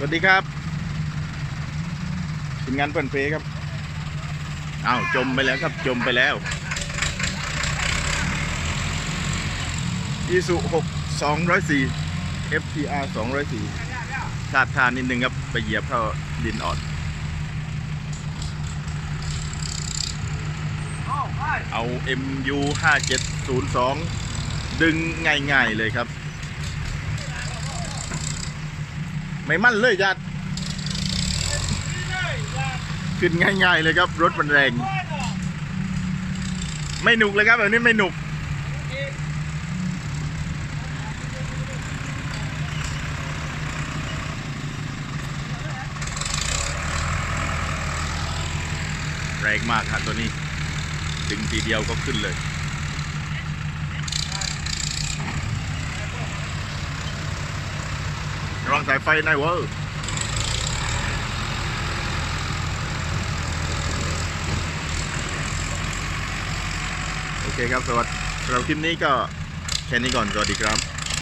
สวัสดีครับทีมงานเปิ่นเฟครับอ้าวจมไปแล้วครับจมไปแล้วอีสุ6 204 FTR 204ชาติทานนิดนึงครับ ไปเหยียบเข้าดินอ่อนเอา MU 5702 ดึงง่ายๆเลยครับ ไม่มั่นเลยจัดขึ้นง่าย ๆ เลยครับ รถมันแรง ไม่หนุกเลยครับแบบนี้ไม่หนุกแรงมากครับตัวนี้ ดึงทีเดียวก็ขึ้นเลย องสายไฟในเวอร์โอเคครับสวัสดีสำหรับคลิปนี้ก็แค่นี้ก่อนสวัสดีครับ